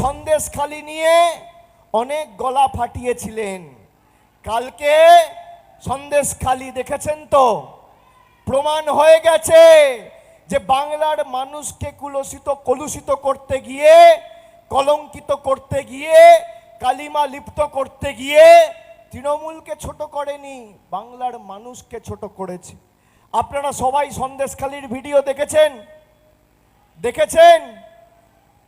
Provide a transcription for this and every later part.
সন্দেশখালি নিয়ে অনেক গলা ফাটিয়েছিলেন। কালকে সন্দেশখালি দেখেছেন তো? প্রমাণ হয়ে গেছে যে বাংলার মানুষকে কুলসিত, কলুষিত করতে গিয়ে, কলঙ্কিত করতে গিয়ে, কালিমা লিপ্ত করতে গিয়ে তৃণমূলকে ছোট করেনি, বাংলার মানুষকে ছোট করেছে। আপনারা সবাই সন্দেশখালির ভিডিও দেখেছেন? দেখেছেন?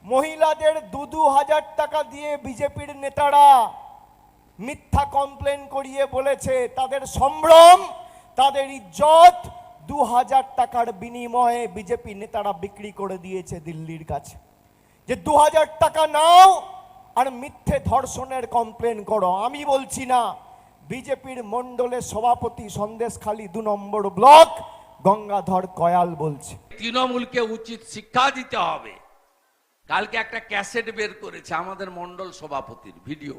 মহিলাদের দু দু হাজার টাকা দিয়ে বিজেপির নেতারা মিথ্যা কমপ্লেন করিয়ে বলেছে, তাদের সম্ভ্রম, তাদের ইজ্জত দু হাজার টাকার বিনিময়ে বিজেপি নেতারা বিক্রি করে দিয়েছে দিল্লির কাছে। যে দু হাজার টাকা নাও আর মিথ্যে ধর্ষণের কমপ্লেন করো, আমি বলছি না। বিজেপির মণ্ডলের সভাপতি সন্দেশখালী দু নম্বর ব্লক গঙ্গাধর কয়াল বলছে। তৃণমূলকে উচিত শিক্ষা দিতে হবে। কালকে একটা ক্যাসেট বের করেছে আমাদের মন্ডল সভাপতির ভিডিও।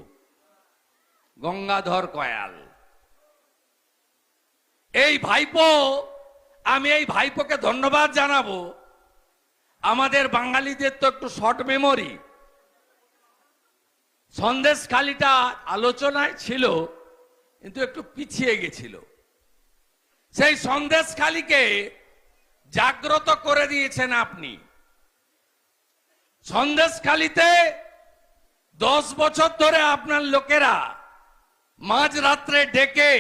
গঙ্গাধর কয়াল। এই ভাইপো, আমি এই ভাইপোকে ধন্যবাদ জানাব। আমাদের বাঙালিদের তো একটু শর্ট মেমোরি। সন্দেশ খালিটা আলোচনায় ছিল, কিন্তু একটু পিছিয়ে গেছিল। সেই সন্দেশ খালিকে জাগ্রত করে দিয়েছেন আপনি। সন্দেশখালিতে দশ বছর ধরে আপনার লোকেরা মাঝ রাত্রে ডেকে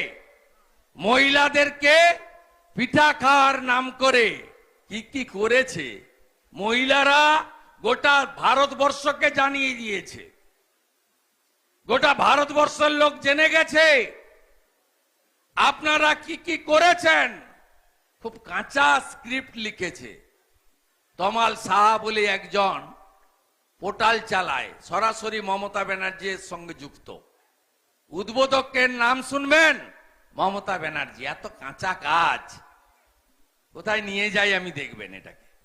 মহিলাদেরকে পিঠা খাওয়ার নাম করে কি কি করেছে? মহিলারা গোটা ভারতবর্ষকে জানিয়ে দিয়েছে। গোটা ভারতবর্ষের লোক জেনে গেছে। আপনারা কি কি করেছেন? খুব কাঁচা স্ক্রিপ্ট লিখেছে। তমাল সাহা বলে একজন পোর্টাল চালায়। সরাসরি মমতা ব্যানার্জির সঙ্গে যুক্ত। উদ্বোধকের নাম শুনবেন? মমতা ব্যানার্জি, এত কাঁচা কাজ। কোথায় নিয়ে যাই আমি দেখবেন এটাকে।